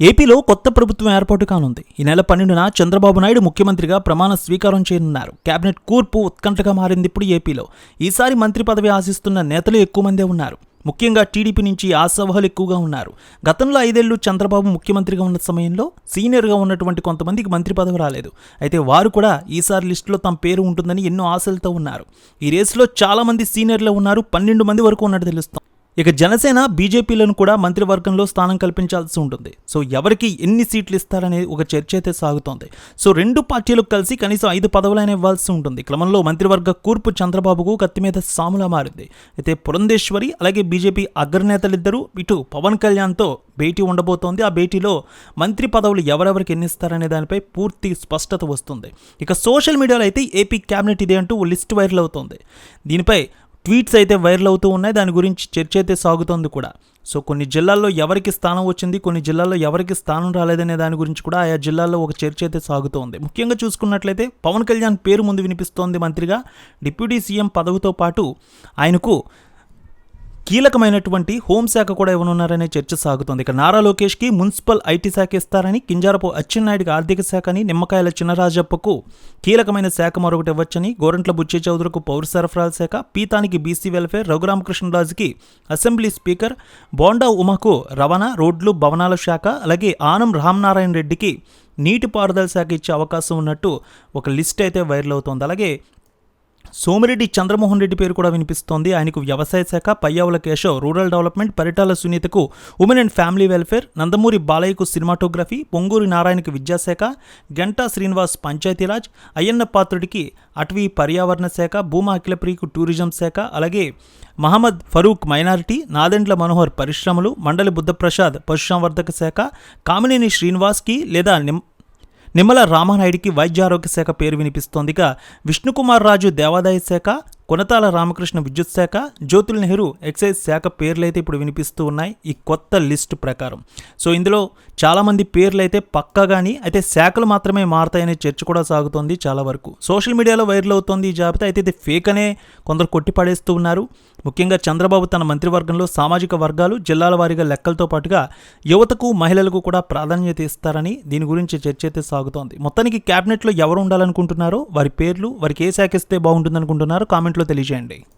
ఏపీలో కొత్త ప్రభుత్వం ఏర్పాటు కానుంది. ఈ నెల పన్నెండున చంద్రబాబు నాయుడు ముఖ్యమంత్రిగా ప్రమాణ స్వీకారం చేయనున్నారు. కేబినెట్ కూర్పు ఉత్కంఠగా మారింది ఇప్పుడు ఏపీలో. ఈసారి మంత్రి పదవి ఆశిస్తున్న నేతలు ఎక్కువ మందే ఉన్నారు. ముఖ్యంగా టీడీపీ నుంచి ఆశావహులు ఎక్కువగా ఉన్నారు. గతంలో ఐదేళ్ళు చంద్రబాబు ముఖ్యమంత్రిగా ఉన్న సమయంలో సీనియర్గా ఉన్నటువంటి కొంతమందికి మంత్రి పదవి రాలేదు. అయితే వారు కూడా ఈసారి లిస్టులో తమ పేరు ఉంటుందని ఎన్నో ఆశలతో ఉన్నారు. ఈ రేసులో చాలామంది సీనియర్లు ఉన్నారు. పన్నెండు మంది వరకు ఉన్నట్టు తెలుస్తోంది. ఇక జనసేన బీజేపీలను కూడా మంత్రివర్గంలో స్థానం కల్పించాల్సి ఉంటుంది. సో ఎవరికి ఎన్ని సీట్లు ఇస్తారనే ఒక చర్చ అయితే సాగుతోంది. సో రెండు పార్టీలకు కలిసి కనీసం ఐదు పదవులైనా ఇవ్వాల్సి ఉంటుంది. క్రమంలో మంత్రివర్గ కూర్పు చంద్రబాబుకు కత్తి మీద సాములా మారింది. అయితే పురంధేశ్వరి అలాగే బీజేపీ అగ్రనేతలిద్దరూ ఇటు పవన్ కళ్యాణ్తో భేటీ ఉండబోతోంది. ఆ భేటీలో మంత్రి పదవులు ఎవరెవరికి ఎన్నిస్తారనే దానిపై పూర్తి స్పష్టత వస్తుంది. ఇక సోషల్ మీడియాలో అయితే ఏపీ క్యాబినెట్ ఇదే అంటూ ఓ లిస్ట్ వైరల్ అవుతోంది. దీనిపై ట్వీట్స్ అయితే వైరల్ అవుతూ ఉన్నాయి. దాని గురించి చర్చ అయితే సాగుతోంది కూడా. సో కొన్ని జిల్లాల్లో ఎవరికి స్థానం వచ్చింది కొన్ని జిల్లాల్లో ఎవరికి స్థానం రాలేదనే దాని గురించి కూడా ఆయా జిల్లాల్లో ఒక చర్చ అయితే సాగుతోంది. ముఖ్యంగా చూసుకున్నట్లయితే పవన్ కళ్యాణ్ పేరు ముందు వినిపిస్తోంది మంత్రిగా. డిప్యూటీ సీఎం పదవితో పాటు ఆయనకు కీలకమైనటువంటి హోంశాఖ కూడా ఇవ్వనున్నారనే చర్చ సాగుతోంది. ఇక నారా లోకేష్కి మున్సిపల్ ఐటీ శాఖ ఇస్తారని కింజారపు అచ్చెన్నాయుడికి ఆర్థిక శాఖని నిమ్మకాయల చిన్నరాజప్పకు కీలకమైన శాఖ మరొకటి ఇవ్వచ్చని గోరంట్ల బుచ్చే చౌదరికి పౌర సరఫరాల శాఖ పీతానికి బీసీ వెల్ఫేర్ రఘురామకృష్ణరాజుకి అసెంబ్లీ స్పీకర్ బోండా ఉమకు రవాణా రోడ్లు భవనాల శాఖ అలాగే ఆనం రామనారాయణ రెడ్డికి నీటిపారుదల శాఖ ఇచ్చే అవకాశం ఉన్నట్టు ఒక లిస్ట్ అయితే వైరల్ అవుతోంది. అలాగే సోమిరెడ్డి చంద్రమోహన్ రెడ్డి పేరు కూడా వినిపిస్తోంది. ఆయనకు వ్యవసాయ శాఖ Payyavula Keshav rural development Paritala సునీతకు women and family welfare Nandamuri బాలయ్యకు cinematography Ponguri నారాయణకు విద్యాశాఖ గంటా శ్రీనివాస్ పంచాయతీరాజ్ అయ్యన్న పాత్రుడికి అటవీ పర్యావరణ శాఖ భూమా అఖిలప్రియకు టూరిజం శాఖ అలాగే మహమ్మద్ ఫరూక్ మైనారిటీ నాదెండ్ల మనోహర్ పరిశ్రమలు మండలి బుద్ధప్రసాద్ పశుసంవర్ధక శాఖ కామినేని శ్రీనివాస్కి లేదా నిమ్ నిమ్మల రామానాయుడికి వైద్యారోగ్య శాఖ పేరు వినిపిస్తోందిగా విష్ణుకుమార్ రాజు దేవాదాయ శాఖ కొనతాల రామకృష్ణ విద్యుత్ శాఖ జ్యోతుల్ నెహ్రూ ఎక్సైజ్ శాఖ పేర్లు అయితే ఇప్పుడు వినిపిస్తూ ఉన్నాయి. ఈ కొత్త లిస్ట్ ప్రకారం. సో ఇందులో చాలామంది పేర్లు అయితే పక్కాగాని అయితే శాఖలు మాత్రమే మారతాయనే చర్చ కూడా సాగుతోంది చాలా వరకు. సోషల్ మీడియాలో వైరల్ అవుతోంది ఈ జాబితా. అయితే ఇది ఫేక్ అనే కొందరు కొట్టిపడేస్తూ ఉన్నారు. ముఖ్యంగా చంద్రబాబు తన మంత్రివర్గంలో సామాజిక వర్గాలు జిల్లాల వారీగా లెక్కలతో పాటుగా యువతకు మహిళలకు కూడా ప్రాధాన్యత ఇస్తారని దీని గురించి చర్చ అయితే సాగుతోంది. మొత్తానికి క్యాబినెట్లో ఎవరు ఉండాలనుకుంటున్నారో వారి పేర్లు వారికి ఏ శాఖ ఇస్తే బాగుంటుందనుకుంటున్నారో కామెంట్లో తెలియజేయండి.